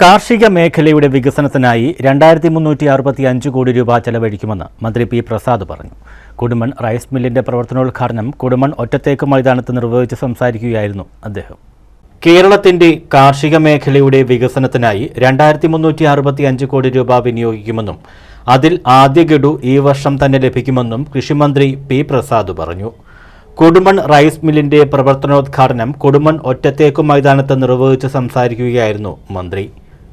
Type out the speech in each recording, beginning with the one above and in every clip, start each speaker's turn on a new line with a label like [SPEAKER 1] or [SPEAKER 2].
[SPEAKER 1] കാർഷിക മേഖലയുടെ വികസനത്തിനായി രണ്ടായിരത്തി മുന്നൂറ്റി അറുപത്തി അഞ്ച് കോടി രൂപ ചെലവഴിക്കുമെന്ന് മന്ത്രി പി പ്രസാദ് പറഞ്ഞു. കുടുമൺ റൈസ് മില്ലിന്റെ പ്രവർത്തനോദ്ഘാടനം കുടുമൺ ഒറ്റത്തേക്ക് മൈതാനത്ത് നിർവഹിച്ച് സംസാരിക്കുകയായിരുന്നു അദ്ദേഹം. കേരളത്തിന്റെ കാർഷിക മേഖലയുടെ വികസനത്തിനായി രണ്ടായിരത്തി മുന്നൂറ്റി അറുപത്തി അഞ്ച് കോടി രൂപ വിനിയോഗിക്കുമെന്നും അതിൽ ആദ്യ ഗഡു ഈ വർഷം തന്നെ ലഭിക്കുമെന്നും കൃഷിമന്ത്രി പി പ്രസാദ് പറഞ്ഞു. കൊടുമൺ റൈസ് മില്ലിന്റെ പ്രവർത്തനോദ്ഘാടനം കൊടുമൺ ഒറ്റത്തേക്കു മൈതാനത്ത് നിർവഹിച്ച് സംസാരിക്കുകയായിരുന്നു മന്ത്രി.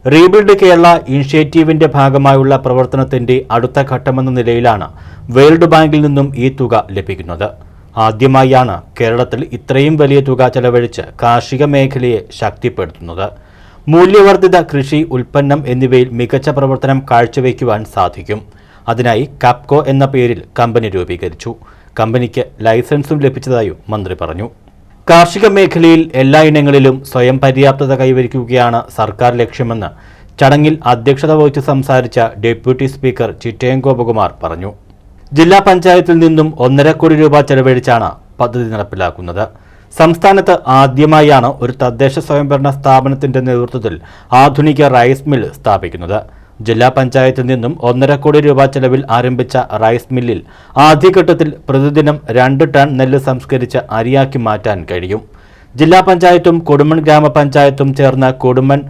[SPEAKER 1] റീബിൽഡ് കേരള ഇനിഷ്യേറ്റീവിന്റെ ഭാഗമായുള്ള പ്രവർത്തനത്തിന്റെ അടുത്ത ഘട്ടമെന്ന നിലയിലാണ് വേൾഡ് ബാങ്കിൽ നിന്നും ഈ തുക ലഭിക്കുന്നത്. ആദ്യമായാണ് കേരളത്തിൽ ഇത്രയും വലിയ തുക ചെലവഴിച്ച് കാർഷിക മേഖലയെ ശക്തിപ്പെടുത്തുന്നത്. മൂല്യവർദ്ധിത കൃഷി ഉൽപ്പന്നം എന്നിവയിൽ മികച്ച പ്രവർത്തനം കാഴ്ചവെക്കുവാൻ സാധിക്കും. അതിനായി കാപ്കോ എന്ന പേരിൽ കമ്പനി രൂപീകരിച്ചു. കമ്പനിക്ക് ലൈസൻസും ലഭിച്ചതായും മന്ത്രി പറഞ്ഞു. കാർഷിക മേഖലയിൽ എല്ലാ ഇനങ്ങളിലും സ്വയം പര്യാപ്തത കൈവരിക്കുകയാണ് സർക്കാർ ലക്ഷ്യമെന്ന് ചടങ്ങിൽ അധ്യക്ഷത വഹിച്ച് സംസാരിച്ച ഡെപ്യൂട്ടി സ്പീക്കർ ചിറ്റയം ഗോപകുമാർ പറഞ്ഞു. ജില്ലാ പഞ്ചായത്തിൽ നിന്നും ഒന്നര കോടി രൂപ ചെലവഴിച്ചാണ് പദ്ധതി നടപ്പിലാക്കുന്നത്. സംസ്ഥാനത്ത് ആദ്യമായാണ് ഒരു തദ്ദേശ സ്വയംഭരണ സ്ഥാപനത്തിന്റെ നേതൃത്വത്തിൽ ആധുനിക റൈസ് മിൽ സ്ഥാപിക്കുന്നത്. ജില്ലാ പഞ്ചായത്തിൽ നിന്നും ഒന്നര കോടി രൂപ ചെലവിൽ ആരംഭിച്ച റൈസ് മില്ലിൽ ആദ്യഘട്ടത്തിൽ പ്രതിദിനം രണ്ട് ടൺ നെല്ല് സംസ്കരിച്ച് അരിയാക്കി മാറ്റാൻ കഴിയും. ജില്ലാ പഞ്ചായത്തും കൊടുമൺ ഗ്രാമപഞ്ചായത്തും ചേർന്ന കൊടുമൺ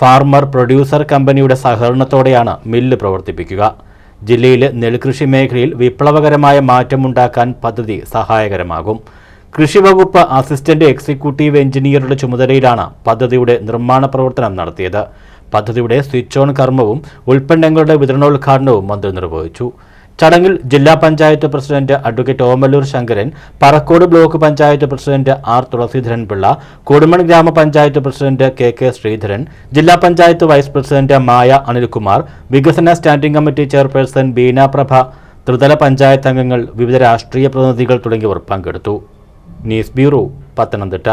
[SPEAKER 1] ഫാർമർ പ്രൊഡ്യൂസർ കമ്പനിയുടെ സഹകരണത്തോടെയാണ് മില്ല് പ്രവർത്തിപ്പിക്കുക. ജില്ലയിലെ നെൽകൃഷി മേഖലയിൽ വിപ്ലവകരമായ മാറ്റമുണ്ടാക്കാൻ പദ്ധതി സഹായകരമാകും. കൃഷിവകുപ്പ് അസിസ്റ്റന്റ് എക്സിക്യൂട്ടീവ് എഞ്ചിനീയറുടെ ചുമതലയിലാണ് പദ്ധതിയുടെ നിർമ്മാണ പ്രവർത്തനം നടത്തിയത്. പദ്ധതിയുടെ സ്വിച്ച് ഓൺ കർമ്മവും ഉൽപ്പന്നങ്ങളുടെ വിതരണോദ്ഘാടനവും മന്ത്രി നിർവഹിച്ചു. ചടങ്ങിൽ ജില്ലാ panchayat president advocate Omalloor Sankaran Parakkode block panchayat president R Thulaseedharan Pillai Kodumon ഗ്രാമപഞ്ചായത്ത് പ്രസിഡന്റ് കെ കെ ശ്രീധരൻ ജില്ലാ പഞ്ചായത്ത് വൈസ് പ്രസിഡന്റ് മായ അനിൽകുമാർ വികസന standing committee chairperson Beena Prabha ത്രിതല പഞ്ചായത്ത് അംഗങ്ങൾ വിവിധ രാഷ്ട്രീയ പ്രതിനിധികൾ തുടങ്ങിയവർ പങ്കെടുത്തു. News bureau Pathanamthitta.